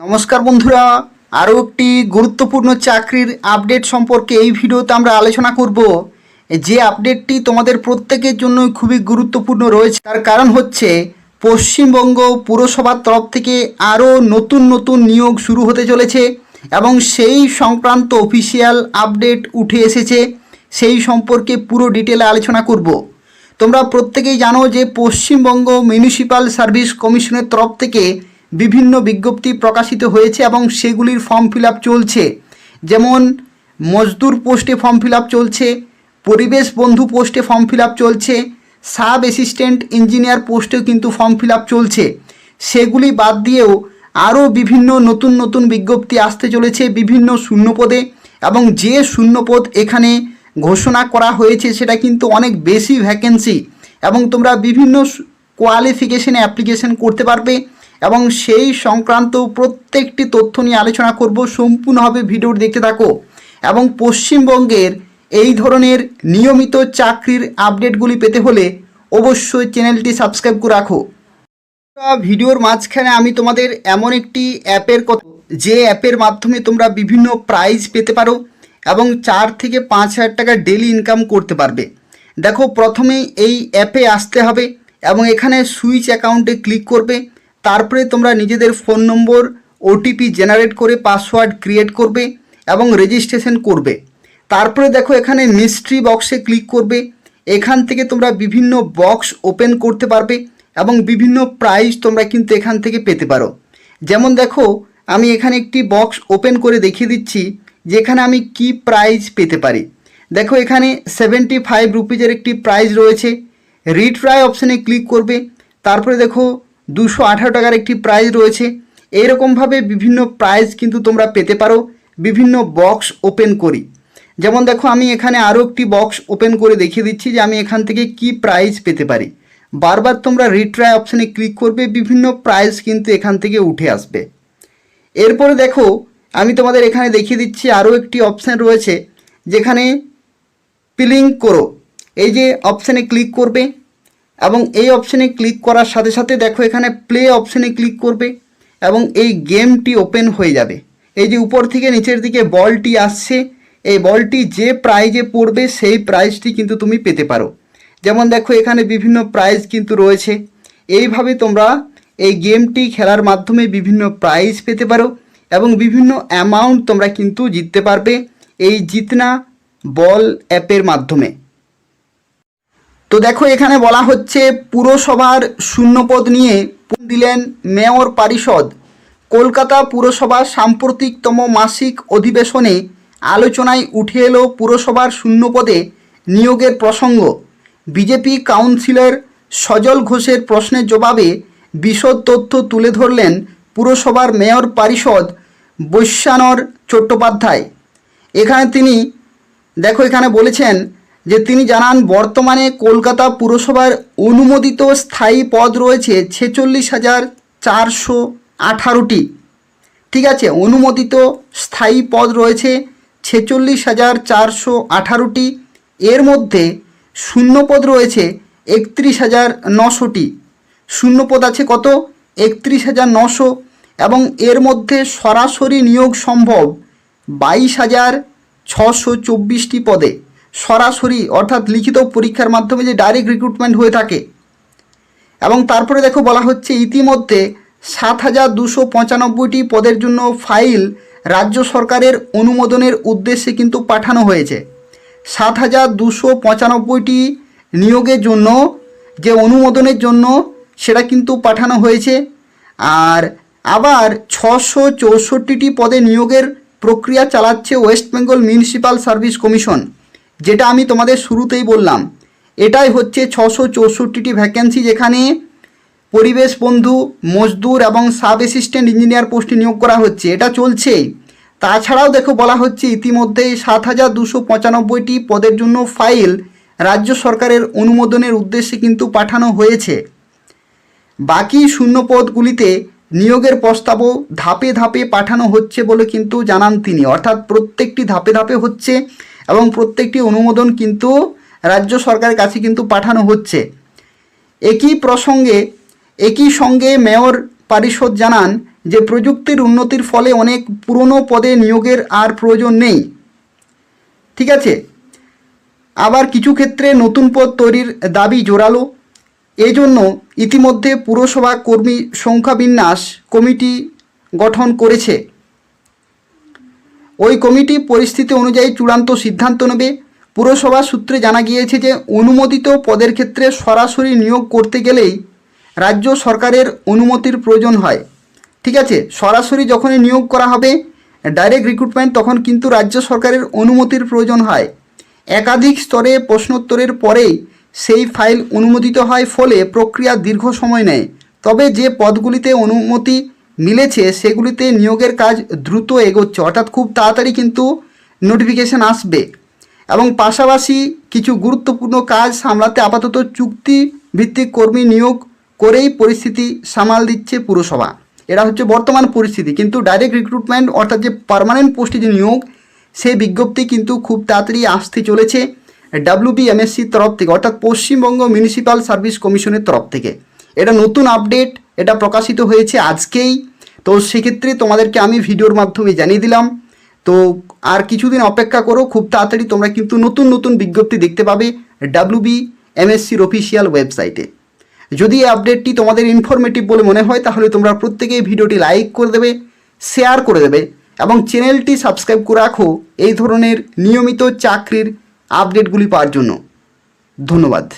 নমস্কার বন্ধুরা, আরও একটি গুরুত্বপূর্ণ চাকরির আপডেট সম্পর্কে এই ভিডিওতে আমরা আলোচনা করব। যে আপডেটটি তোমাদের প্রত্যেকের জন্য খুবই গুরুত্বপূর্ণ রয়েছে, তার কারণ হচ্ছে পশ্চিমবঙ্গ পুরসভার তরফ থেকে আরও নতুন নতুন নিয়োগ শুরু হতে চলেছে এবং সেই সংক্রান্ত অফিসিয়াল আপডেট উঠে এসেছে, সেই সম্পর্কে পুরো ডিটেলে আলোচনা করব। তোমরা প্রত্যেকেই জানো যে পশ্চিমবঙ্গ মিউনিসিপ্যাল সার্ভিস কমিশনের তরফ থেকে বিভিন্ন বিজ্ঞপ্তি প্রকাশিত হয়েছে এবং সেগুলির ফর্ম ফিল চলছে। যেমন, মজদুর পোস্টে ফর্ম ফিল চলছে, পরিবেশ বন্ধু পোস্টে ফর্ম ফিল চলছে সাব অ্যাসিস্ট্যান্ট ইঞ্জিনিয়ার পোস্টেও কিন্তু ফর্ম ফিল চলছে। সেগুলি বাদ দিয়েও আরও বিভিন্ন নতুন নতুন বিজ্ঞপ্তি আসতে চলেছে বিভিন্ন শূন্যপদে এবং যে শূন্যপদ এখানে ঘোষণা করা হয়েছে সেটা কিন্তু অনেক বেশি ভ্যাকেন্সি এবং তোমরা বিভিন্ন কোয়ালিফিকেশানে অ্যাপ্লিকেশন করতে পারবে। এবং সেই সংক্রান্ত প্রত্যেকটি তথ্য নিয়ে আলোচনা করব। সম্পূর্ণভাবে ভিডিওটি দেখতে থাকো। এবং পশ্চিমবঙ্গের এই ধরনের নিয়মিত চাকরির আপডেটগুলি পেতে হলে অবশ্যই চ্যানেলটি সাবস্ক্রাইব করে রাখো। ভিডিওর মাঝখানে আমি তোমাদের এমন একটি অ্যাপের কথা যে অ্যাপের মাধ্যমে তোমরা বিভিন্ন প্রাইজ পেতে পারো এবং চার থেকে পাঁচ হাজার টাকা ডেলি ইনকাম করতে পারবে। দেখো, প্রথমে এই অ্যাপে আসতে হবে এবং এখানে সুইচ অ্যাকাউন্টে ক্লিক করবে। তারপরে তোমরা নিজেদের ফোন নম্বর ওটিপি জেনারেট করে পাসওয়ার্ড ক্রিয়েট করবে এবং রেজিস্ট্রেশন করবে। তারপরে দেখো এখানে মিস্ট্রি বক্সে ক্লিক করবে। এখান থেকে তোমরা বিভিন্ন বক্স ওপেন করতে পারবে এবং বিভিন্ন প্রাইজ তোমরা কিন্তু এখান থেকে পেতে পারো। যেমন দেখো, আমি এখানে একটি বক্স ওপেন করে দেখিয়ে দিচ্ছি, যেখানে আমি কি প্রাইজ পেতে পারি। দেখো এখানে সেভেন্টি ফাইভ রুপিজের একটি প্রাইজ রয়েছে। রিট্রাই অপশানে ক্লিক করবে। তারপরে দেখো দুশো আঠারো টাকার একটি প্রাইজ রয়েছে। এইরকমভাবে বিভিন্ন প্রাইজ কিন্তু তোমরা পেতে পারো। বিভিন্ন বক্স ওপেন করি। যেমন দেখো, আমি এখানে আরও একটি বক্স ওপেন করে দেখিয়ে দিচ্ছি যে আমি এখান থেকে কি প্রাইজ পেতে পারি। বারবার তোমরা রিট্রাই অপশানে ক্লিক করবে, বিভিন্ন প্রাইজ কিন্তু এখান থেকে উঠে আসবে। এরপরে দেখো, আমি তোমাদের এখানে দেখিয়ে দিচ্ছি আরও একটি অপশান রয়েছে, যেখানে পিলিং করো। এই যে অপশানে ক্লিক করবে এবং এই অপশানে ক্লিক করার সাথে সাথে দেখো এখানে প্লে অপশানে ক্লিক করবে এবং এই গেমটি ওপেন হয়ে যাবে। এই যে উপর থেকে নিচের দিকে বলটি আসছে, এই বলটি যে প্রাইজে পড়বে সেই প্রাইজটি কিন্তু তুমি পেতে পারো। যেমন দেখো এখানে বিভিন্ন প্রাইজ কিন্তু রয়েছে। এইভাবে তোমরা এই গেমটি খেলার মাধ্যমে বিভিন্ন প্রাইজ পেতে পারো এবং বিভিন্ন অ্যামাউন্ট তোমরা কিন্তু জিততে পারবে এই জিতনা বল অ্যাপের মাধ্যমে। তো দেখো, এখানে বলা হচ্ছে পুরসভার শূন্যপদ নিয়ে দিলেন মেয়র পারিষদ। কলকাতা পুরসভার সাম্প্রতিকতম মাসিক অধিবেশনে আলোচনায় উঠে এলো পুরসভার শূন্যপদে নিয়োগের প্রসঙ্গ। বিজেপি কাউন্সিলর সজল ঘোষের প্রশ্নের জবাবে বিশদ তথ্য তুলে ধরলেন পুরসভার মেয়র পারিষদ বৈশ্যানর চট্টোপাধ্যায়। এখানে তিনি, দেখো, এখানে বলেছেন যে তিনি জানান, বর্তমানে কলকাতা পুরসভার অনুমোদিত স্থায়ী পদ রয়েছে ছেচল্লিশ হাজার চারশো আঠারোটি। ঠিক আছে, অনুমোদিত স্থায়ী পদ রয়েছে ছেচল্লিশ হাজার চারশো আঠারোটি। এর মধ্যে শূন্যপদ রয়েছে একত্রিশ হাজার নশোটি। শূন্যপদ আছে কত? একত্রিশ হাজার নশো। এবং এর মধ্যে সরাসরি নিয়োগ সম্ভব বাইশ হাজার ছশো চব্বিশটি পদে। সরাসরি অর্থাৎ লিখিত পরীক্ষার মাধ্যমে যে ডাইরেক্ট রিক্রুটমেন্ট হয়ে থাকে। এবং তারপরে দেখো বলা হচ্ছে ইতিমধ্যে সাত হাজার দুশো পঁচানব্বইটি পদের জন্য ফাইল রাজ্য সরকারের অনুমোদনের উদ্দেশ্যে কিন্তু পাঠানো হয়েছে। সাত হাজার দুশো পঁচানব্বইটি নিয়োগের জন্য, যে অনুমোদনের জন্য সেটা কিন্তু পাঠানো হয়েছে। আর আবার ছশো চৌষট্টিটি পদে নিয়োগের প্রক্রিয়া চালাচ্ছে West Bengal municipal service commission যেটা আমি তোমাদের শুরুতেই বললাম। এটাই হচ্ছে ছশো চৌষট্টিটি ভ্যাকেন্সি যেখানে পরিবেশ বন্ধু, মজদুর এবং সাব অ্যাসিস্ট্যান্ট ইঞ্জিনিয়ার পোস্টে নিয়োগ করা হচ্ছে। এটা চলছে। তাছাড়াও দেখো বলা হচ্ছে ইতিমধ্যেই সাত হাজার দুশো পঁচানব্বইটি পদের জন্য ফাইল রাজ্য সরকারের অনুমোদনের উদ্দেশ্যে কিন্তু পাঠানো হয়েছে। বাকি শূন্য পদগুলিতে নিয়োগের প্রস্তাবও ধাপে ধাপে পাঠানো হচ্ছে বলে কিন্তু জানান তিনি। অর্থাৎ প্রত্যেকটি ধাপে ধাপে হচ্ছে এবং প্রত্যেকটি অনুমোদন কিন্তু রাজ্য সরকারের কাছে কিন্তু পাঠানো হচ্ছে। একই প্রসঙ্গে, একই সঙ্গে মেয়র পারিষদ জানান যে প্রযুক্তির উন্নতির ফলে অনেক পুরনো পদে নিয়োগের আর প্রয়োজন নেই। ঠিক আছে? আবার কিছু ক্ষেত্রে নতুন পদ তৈরির দাবি জোরালো। এই জন্য ইতিমধ্যে পুরসভা কর্মী সংখ্যা বিন্যাস কমিটি গঠন করেছে। ওই কমিটি পরিস্থিতি অনুযায়ী চূড়ান্ত সিদ্ধান্ত নেবে। পুরসভা সূত্রে জানা গিয়েছে যে, অনুমোদিত পদের ক্ষেত্রে সরাসরি নিয়োগ করতে গেলেই রাজ্য সরকারের অনুমতির প্রয়োজন হয়। ঠিক আছে, সরাসরি যখনই নিয়োগ করা হবে, ডাইরেক্ট রিক্রুটমেন্ট, তখন কিন্তু রাজ্য সরকারের অনুমতির প্রয়োজন হয়। একাধিক স্তরে প্রশ্নোত্তরের পরেই সেই ফাইল অনুমোদিত হয় ফলে প্রক্রিয়া দীর্ঘ সময় নেয়। তবে যে পদগুলিতে অনুমতি মিলেছে, সেগুলিতে নিয়োগের কাজ দ্রুত এগোচ্ছে। অর্থাৎ খুব তাড়াতাড়ি কিন্তু নোটিফিকেশান আসবে। এবং পাশাপাশি কিছু গুরুত্বপূর্ণ কাজ সামলাতে আপাতত চুক্তি ভিত্তিক কর্মী নিয়োগ করেই পরিস্থিতি সামাল দিচ্ছে পুরসভা। এটা হচ্ছে বর্তমান পরিস্থিতি। কিন্তু ডাইরেক্ট রিক্রুটমেন্ট অর্থাৎ যে পার্মানেন্ট পোস্টে যে নিয়োগ সেই বিজ্ঞপ্তি কিন্তু খুব তাড়াতাড়ি আসতে চলেছে। ডাব্লিউবিএমএসসির তরফ থেকে অর্থাৎ পশ্চিমবঙ্গ মিউনিসিপ্যাল সার্ভিস কমিশনের তরফ থেকে। এটা নতুন আপডেট এটা প্রকাশিত হয়েছে আজকেই। তো সেক্ষেত্রে তোমাদেরকে আমি ভিডিওর মাধ্যমে জানিয়ে দিলাম। তো আর কিছুদিন অপেক্ষা করো, খুব তাড়াতাড়ি তোমরা কিন্তু নতুন নতুন বিজ্ঞপ্তি দেখতে পাবে ডাব্লিউবি এমএসসির অফিসিয়াল ওয়েবসাইটে যদি এই আপডেটটি তোমাদের ইনফরমেটিভ বলে মনে হয়, তাহলে তোমরা প্রত্যেকেই ভিডিওটি লাইক করে দেবে শেয়ার করে দেবে এবং চ্যানেলটি সাবস্ক্রাইব করে রাখো। এই ধরনের নিয়মিত চাকরির আপডেটগুলি পাওয়ার জন্য। ধন্যবাদ।